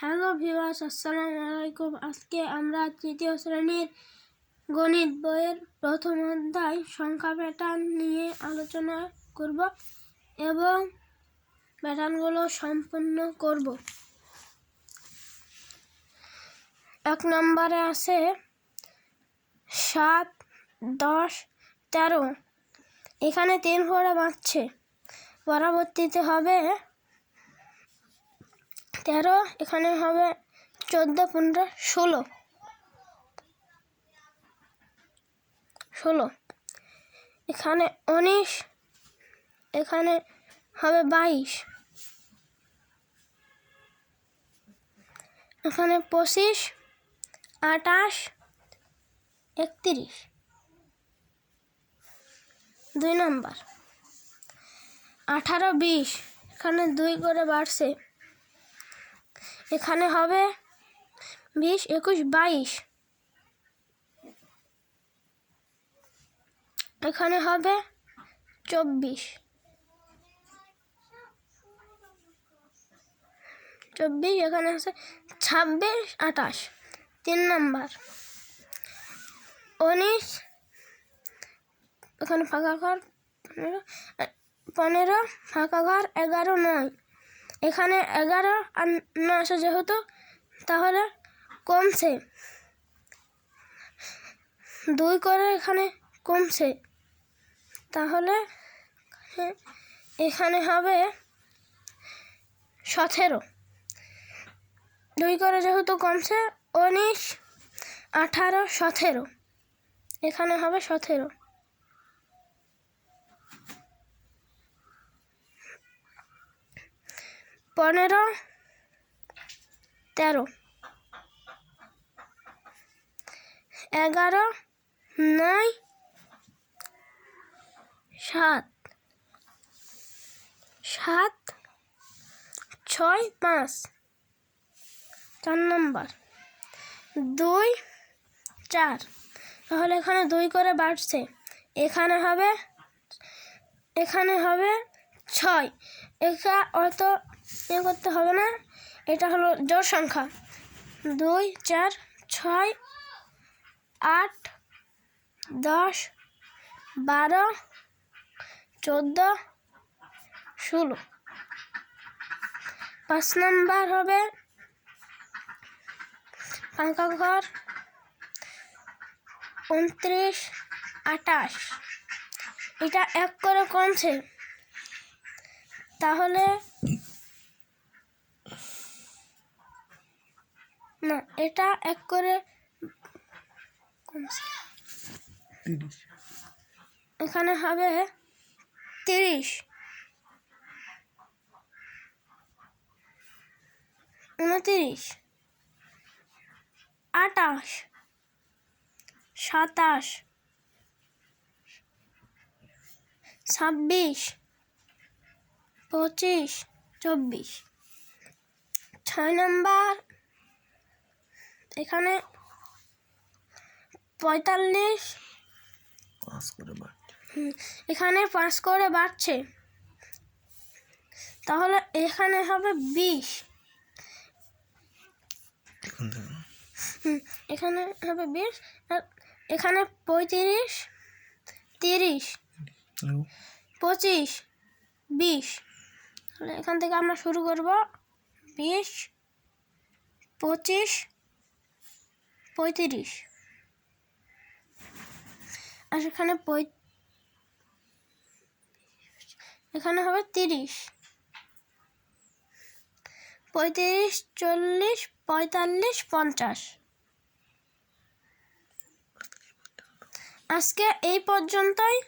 Hello viewers, আসসালামু আলাইকুম। আজকে আমরা তৃতীয় শ্রেণির গণিত বইয়ের প্রথম অধ্যায় সংখ্যা প্যাটার্ন নিয়ে আলোচনা করব এবং প্যাটার্নগুলো সম্পূর্ণ করব। এক নম্বরে আছে সাত, দশ, তেরো। এখানে তিন করে বাঁচছে। পরবর্তীতে হবে তেরো, এখানে হবে চোদ্দ, পনেরো, ষোলো। ষোলো। এখানে উনিশ, এখানে হবে বাইশ। এখানে পঁচিশ আটাশ একত্রিশ। দুই নম্বর। আঠারো, বিশ, এখানে দুই করে বাড়ছে। এখানে হবে বিশ, একুশ, বাইশ। এখানে হবে চব্বিশ। চব্বিশ, এখানে আছে ছাব্বিশ, আঠাশ। তিন নাম্বার। উনিশ, এখানে ফাঁকা ঘর, পনেরো পনেরো, ফাঁকা ঘর, এগারো, নয়। এখানে এগারো আর আছে যেহেতু, তাহলে কমছে। দুই করে এখানে কমছে। তাহলে এখানে হবে সতেরো। দুই করে যেহেতু কমছে, উনিশ, আঠারো, সতেরো। এখানে হবে সতেরো। পনেরো, তেরো, এগারো, নয়, সাত সাত, ছয়, পাঁচ, চার নম্বর, দুই, চার, তাহলে এখানে দুই করে বাড়ছে, এখানে হবে এখানে হবে ছয় একা অত এ করতে হবে না। এটা হলো জোর সংখ্যা। দুই, চার, ছয়, আট, দশ, বারো, চোদ্দ, ষোলো। পাঁচ নাম্বার হবে ফাঁকা ঘর, উনত্রিশ আটাশ এটা এক করে কমছে। তাহলে না এটা এক করে এখানে হবে তিরিশ। উনতিরিশ। আটাশ। সাতাশ। ছাব্বিশ। পঁচিশ। চব্বিশ। ছয় নম্বর এখানে পঁয়তাল্লিশ। পাঁচ করে এখানে পাঁচ করে বাড়ছে। তাহলে এখানে হবে বিশ। এখানে হবে বিশ আর এখানে পঁয়ত্রিশ তিরিশ পঁচিশ বিশ। তাহলে এখান থেকে আমরা শুরু করব। বিশ পঁচিশ পঁয়ত্রিশ। আর এখানে এখানে হবে তিরিশ। পঁয়ত্রিশ চল্লিশ পঁয়তাল্লিশ পঞ্চাশ। আজকে এই পর্যন্তই।